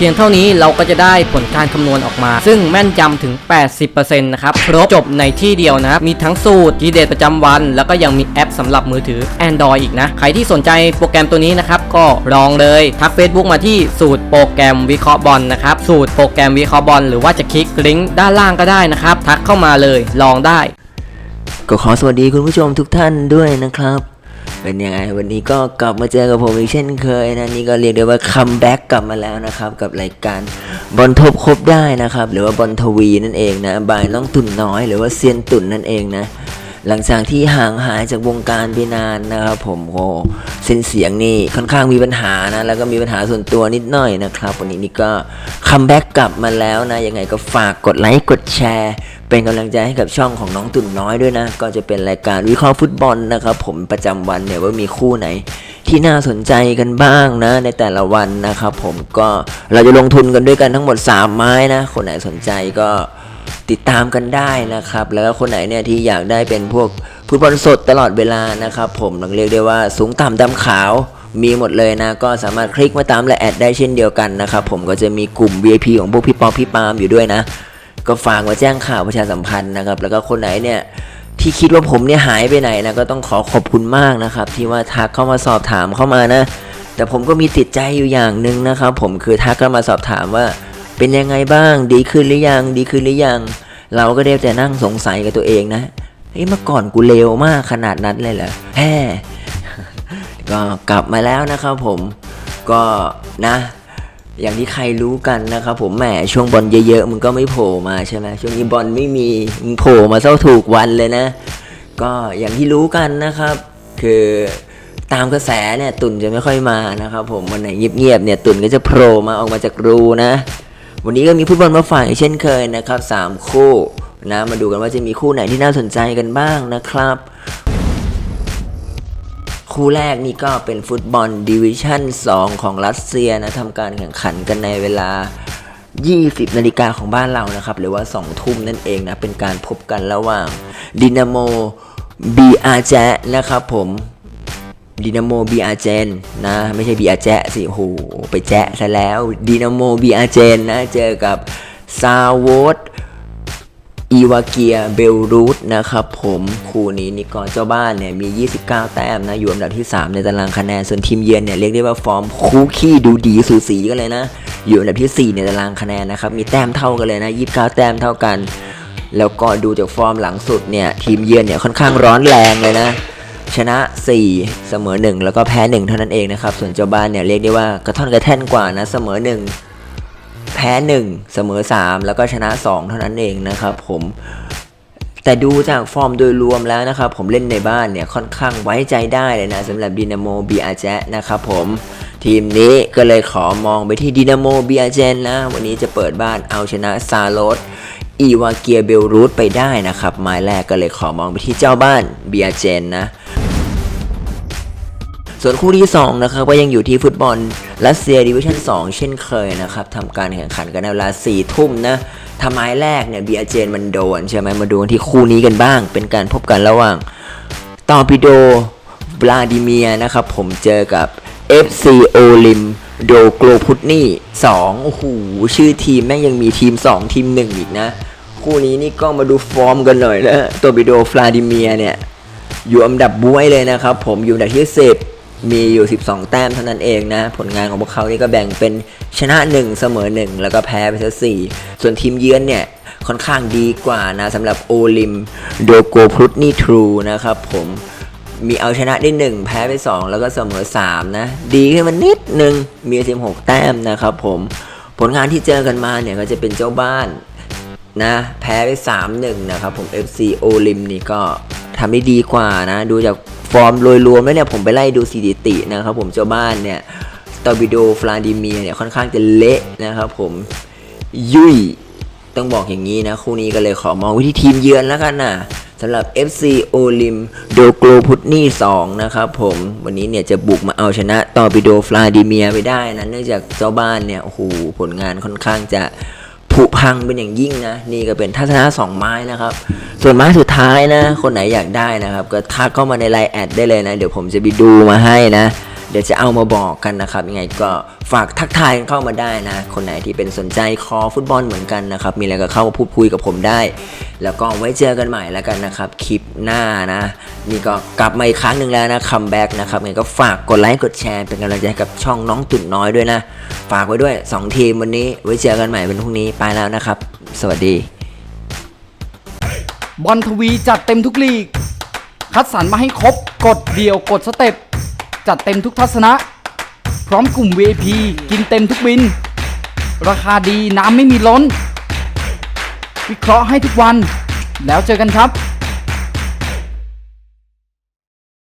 พียงเท่านี้เราก็จะได้ผลการคำนวณออกมา ซึ่งแม่นยำถึง 80%นะครับครบจบในที่เดียวนะครับ มีทั้งสูตรทีเด็ดประจำวัน แล้วก็ยังมีแอปสำหรับมือถือ Android อีกนะ ใครที่สนใจโปรแกรมตัวนี้นะครับ ก็ลองเลย ทัก Facebook มาที่สูตรโปรแกรมวิเคราะห์บอลนะครับ สูตรโปรแกรมวิเคราะห์บอลหรือว่าจะคลิกลิงก์ด้านล่างก็ได้นะครับ ทักเข้ามาเลย ลองได้ ก็ขอสวัสดีคุณผู้ชมทุกท่านด้วยนะครับ เป็นยังไงวันนี้ก็กลับมาเจอกับผมอีกเช่นเคยนะนี่ก็เรียกได้ว่าคัมแบ็กกลับมาแล้วนะครับกับรายการบอลทบครบได้นะครับหรือว่าบอลทวีนั่นเองนะบายน้องตุ่นน้อยหรือว่าเซียนตุ่นนั่นเองนะ หลังจากที่ห่างหายจากวงการไปนานนะครับผมโอ้เส้นเสียงนี่ค่อนข้างมีปัญหานะ แล้วก็มีปัญหาส่วนตัวนิดหน่อยนะครับ วันนี้นี่ก็คัมแบ็กกลับมาแล้วนะ ยังไงก็ฝากกดไลค์กดแชร์ เป็นกำลังใจให้กับช่องของน้องตุ่นน้อยด้วยนะ ก็จะเป็นรายการวิเคราะห์ฟุตบอลนะครับผมประจำวันเนี่ยว่ามีคู่ไหนที่น่าสนใจกันบ้างนะ ในแต่ละวันนะครับผมก็เราจะลงทุนกันด้วยกันทั้งหมด 3 ไม้นะ คนไหนสนใจก็ ติดตามกันได้นะครับ แล้วก็คนไหนเนี่ยที่อยากได้เป็นพวกฟุตบอลสดตลอดเวลานะครับ ผมต้องเรียกได้ว่าสูงต่ำดำขาวมีหมดเลยนะ ก็สามารถคลิกมาตามและแอดได้เช่นเดียวกันนะครับ ผมก็จะมีกลุ่ม VIP ของพวกพี่ปอพี่ปาล์มอยู่ด้วยนะ ก็ฝากมาแจ้งข่าวประชาสัมพันธ์นะครับ แล้วก็คนไหนเนี่ยที่คิดว่าผมเนี่ยหายไปไหนนะก็ต้องขอขอบคุณมากนะครับ ที่ว่าทักเข้ามาสอบถามเข้ามานะ แต่ผมก็มีติดใจอยู่อย่างหนึ่งนะครับ ผมคือทักเข้ามาสอบถามว่า เป็นยังไงบ้าง ดีขึ้นหรือยัง ดีขึ้นหรือยัง เราก็ได้แต่นั่งสงสัยกับตัวเองนะเฮ้ยเมื่อก่อนกูเลวมากขนาดนั้นเลยเหรอแฮ่ก็กลับมาแล้วนะครับผมก็นะอย่างที่ใครรู้กันนะครับผมแหมช่วงบอลเยอะๆมึงก็ไม่โผล่มาใช่ไหมช่วงนี้บอลไม่มีมึงโผล่มาเท่าถูกวันเลยนะ ก็อย่างที่รู้กันนะครับ คือตามกระแสเนี่ยตุ่นจะไม่ค่อยมานะครับผมวันไหนเงียบๆเนี่ยตุ่นก็จะโผล่มาออกมาจากรูนะ วันนี้ก็มีฟุตบอลมาฝากอีกเช่นเคยนะครับสามคู่นะมาดูกันว่าจะมีคู่ไหนที่น่าสนใจกันบ้างนะครับ คู่แรกนี่ก็เป็นฟุตบอลดิวิชั่น 2 ของรัสเซียนะทำการแข่งขันกันในเวลา 20 นาฬิกาของบ้านเรานะครับ หรือว่า 2 ทุ่มนั่นเองนะ เป็นการพบกันระหว่างดินาโมบีอาแจนะครับผม ดินาโมบีอาเจนนะไม่ใช่บีอาแจสิโหไปแจะซะแล้วดินาโมบีอาเจนนะเจอกับซาวดอีวาเกียเบลรูทนะครับผมคู่นี้นี่ก็เจ้าบ้านเนี่ยมี 29 แต้มนะ อยู่อันดับที่ 3 ในตารางคะแนน ส่วนทีมเยือนเนี่ยเรียกได้ว่าฟอร์มคู่ขี้ดูดีสูสีกันเลยนะ อยู่อันดับที่ 4 ในตารางคะแนนนะครับ มีแต้มเท่ากันเลยนะ 29 แต้มเท่ากัน แล้วก็ดูจากฟอร์มหลังสุดเนี่ยทีมเยือนเนี่ยค่อนข้างร้อนแรงเลยนะ ชนะ 4 เสมอ 1 แล้วก็แพ้ 1 เท่านั้นเองนะครับ ส่วนเจ้าบ้านเนี่ยเรียกได้ว่ากระท่อนกระแท่นกว่านะเสมอ 1 แพ้ 1 เสมอ 3 แล้วก็ชนะ 2 เท่านั้นเองนะครับผมแต่ดูจากฟอร์มโดยรวมแล้วนะครับผมเล่นในบ้านเนี่ยค่อนข้างไว้ใจได้เลยนะสำหรับดินาโมบีอาเจนะครับผมทีมนี้ก็เลยขอมองไปที่ดินาโมบีอาเจนนะ วันนี้จะเปิดบ้านเอาชนะซาโรสอีวาเกียเบลรูทไปได้นะครับหมาแรกก็เลยขอมองไปที่เจ้าบ้านเบีอาเจนนะ ส่วนคู่ที่2นะครับก็ยังอยู่ที่ฟุตบอลรัสเซียดิวิชั่น 2 เช่นเคยนะครับทำการแข่งขันกันในเวลา4ทุ่มนะทำไมแรกเนี่ยเบียเจนมันโดนใช่ไหมมาดูที่คู่นี้กันบ้าง เป็นการพบกันระหว่างตอร์ปิโดวลาดิเมียนะครับผมเจอกับ FC โอลิมโดโกลพุตนี่2โอ้โหชื่อทีมแม่งยังมีทีม 2 ทีม 1 อีกนะ คู่นี้นี่ก็มาดูฟอร์มกันหน่อยนะตอร์ปิโดฟลาดิเมียเนี่ย อยู่อันดับบ้วยเลยนะครับผมอยู่อันดับที่10 มีอยู่ 12 แต้มเท่านั้นเองนะ ผลงานของพวกเขานี่ก็แบ่งเป็นชนะ 1 เสมอ 1 แล้วก็แพ้ไปซะ4ส่วนทีมเยือนเนี่ยค่อนข้างดีกว่านะสำหรับโอลิมโดโกพรุตนี่ทรูนะครับผมมีเอาชนะได้ 1 แพ้ไป 2 แล้วก็เสมอ 3 นะ ดีขึ้นมานิดนึง มี 16 แต้มนะครับผมผลงานที่เจอกันมาเนี่ยก็จะเป็นเจ้าบ้านนะแพ้ไป 3-1 นะครับผม FC โอลิมนี่ก็ทำได้ดีกว่านะ ดูจาก ฟอร์มโดยรวมแล้วเนี่ยผมไปไล่ดูสถิตินะครับผมเจ้าบ้านเนี่ยตอร์บิโดฟลาดิเมียเนี่ยค่อนข้างจะเละนะครับผมยุ่ยต้องบอกอย่างนี้นะ คู่นี้ก็เลยขอมองวิธีทีมเยือนแล้วกันนะสำหรับ FC โอลิมโดโกลพุตนี่2นะครับผมวันนี้เนี่ยจะบุกมาเอาชนะตอร์ปิโดฟลาดิเมียไปได้นะเนื่องจากเจ้าบ้านเนี่ยโอ้โหผลงานค่อนข้างจะ ผุพังเป็นอย่างยิ่งนะ นี่ก็เป็นทัศนะสองไม้นะครับ ส่วนไม้สุดท้ายนะ คนไหนอยากได้นะครับ ก็ทักเข้ามาในไลน์แอดได้เลยนะ เดี๋ยวผมจะไปดูมาให้นะ เดี๋ยวจะเอามาบอกกันนะครับ ยังไงก็ฝากทักทายกันเข้ามาได้นะ คนไหนที่เป็นสนใจคอฟุตบอลเหมือนกันนะครับ มีอะไรก็เข้ามาพูดคุยกับผมได้ แล้วก็ไว้เจอกันใหม่แล้วกันนะครับ คลิปหน้านะ นี่ก็กลับมาอีกครั้งหนึ่งแล้วนะคัมแบ็กนะครับยังไงก็ฝากกดไลค์กดแชร์เป็นกำลังใจกับช่องน้องตุ่นน้อยด้วยนะ ฝากไว้ด้วย 2 ทีมวันนี้ ไว้เจอกันใหม่เป็นพรุ่งนี้ไปแล้วนะครับ สวัสดี บอลทวีจัดเต็มทุกลีก คัดสรรมาให้ครบกดเดียวกดสเต็ปจัดเต็มทุกทัศนะ พร้อมกลุ่ม VIP กินเต็มทุกบิน ราคาดีน้ำไม่มีล้น วิเคราะห์ให้ทุกวัน แล้วเจอกันครับ